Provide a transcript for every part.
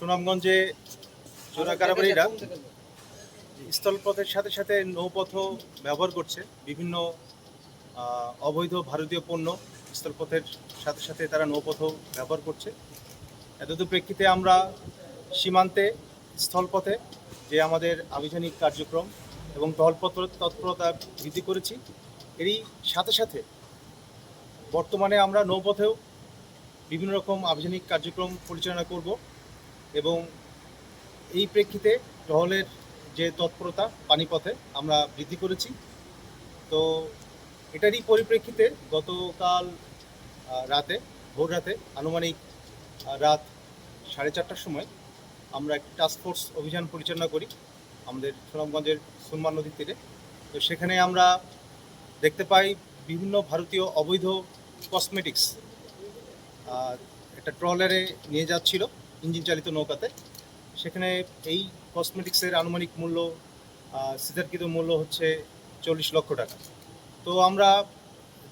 সুনামগঞ্জে চোরা কারাবারিরা স্থলপথের সাথে সাথে নৌপথও ব্যবহার করছে। বিভিন্ন অবৈধ ভারতীয় পণ্য স্থলপথের সাথে সাথে তারা নৌপথও ব্যবহার করছে। এতদূর প্রেক্ষিতে আমরা সীমান্তে স্থলপথে যে আমাদের আভিযানিক কার্যক্রম এবং টহলপত্র তৎপরতা বৃদ্ধি করেছি এরই সাথে সাথে বর্তমানে আমরা নৌপথেও বিভিন্ন রকম আভিযানিক কার্যক্রম পরিচালনা করব। এবং এই প্রেক্ষিতে টহলের যে তৎপরতা পানিপথে আমরা বৃদ্ধি করেছি, তো এটারই পরিপ্রেক্ষিতে গতকাল রাতে, ভোর রাতে, আনুমানিক রাত সাড়ে চারটার সময় আমরা একটি টাস্কফোর্স অভিযান পরিচালনা করি আমাদের সুনামগঞ্জের সুনমান নদীর তীরে। তো সেখানে আমরা দেখতে পাই বিভিন্ন ভারতীয় অবৈধ কসমেটিক্স একটা ট্রলারে নিয়ে যাচ্ছিল। ইঞ্জিন চালিত নৌকাতে। সেখানে এই কসমেটিক্সের আনুমানিক মূল্য সিদ্ধার্কিত মূল্য হচ্ছে চল্লিশ লক্ষ টাকা। তো আমরা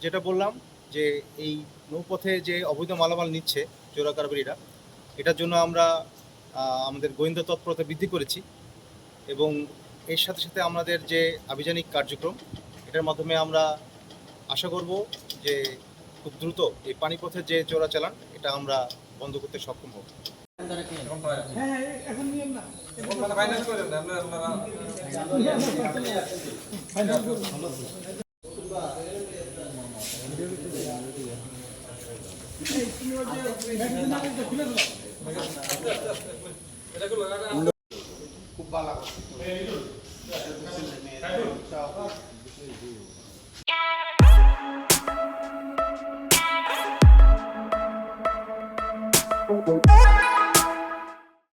যেটা বললাম যে এই নৌপথে যে অবৈধ মালামাল নিচ্ছে চোরা কারবারিরা, এটার জন্য আমরা আমাদের গোয়েন্দা তৎপরতা বৃদ্ধি করেছি এবং এর সাথে সাথে আমাদের যে আভিযানিক কার্যক্রম, এটার মাধ্যমে আমরা আশা করব যে খুব দ্রুত এই পানিপথের যে চোরা চালান এটা আমরা বন্ধ করতে সক্ষম হব। হ্যাঁ এখন নিয়েন না ফাইন্যান্স করে দেন আপনারা আপনারা